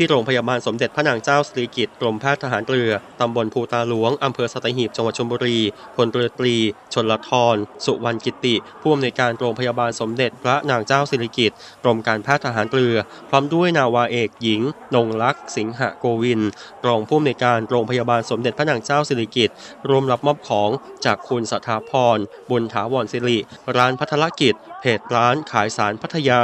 ที่โรงพยาบาลสมเด็จพระนางเจ้าสิริกิติ์กรมแพทย์ทหารเรือ ตำบลภูตาหลวง อำเภอสัตหีบ จังหวัดชลบุรีพลเรือตรี ชนละทร สุวรรณกิติ ผู้อำนวยการโรงพยาบาลสมเด็จพระนางเจ้าสิริกิติ์กรมการแพทย์ทหารเรือ พร้อมด้วยนาวาเอกหญิง นงลักษ์สิงหโกวิน รองผู้อำนวยการโรงพยาบาลสมเด็จพระนางเจ้าสิริกิติ์ร่วมรับมอบของจากคุณสถาพร บุญถาวรศิริ ร้านพัทรกิจ เพจร้านขายสารพัทยา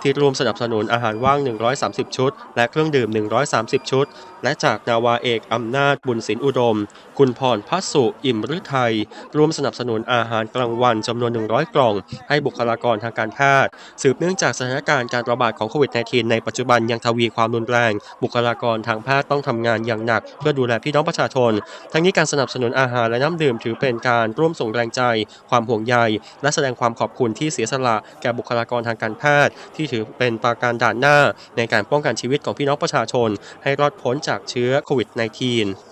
ที่ร่วมสนับสนุนอาหารว่าง 130 ชุด และเครื่องดื่ม 130 ชุด และจากนาวาเอกอำนาจบุญสินอุดม คุณพรพัสสุ อิ่มฤทัยร่วมสนับสนุนอาหารกลางวันจำนวน 100 กล่อง ให้บุคลากรทางการแพทย์ สืบเนื่องจากสถานการณ์การระบาดของโควิด -19 ในปัจจุบันยังทวีความรุนแรง บุคลากรทางแพทย์ต้องทำงานอย่างหนัก เพื่อดูแลพี่น้องประชาชน ทั้งนี้การสนับสนุนอาหารและน้ำดื่มถือเป็นการร่วมส่งแรงใจ ความห่วงใย และแสดงความขอบคุณที่เสียสละแก่บุคลากรทางการแพทย์ ที่ถือเป็นปราการด่านหน้าในการป้องกันชีวิตของพี่น้องประชาชนให้รอดพ้นจากเชื้อโควิด -19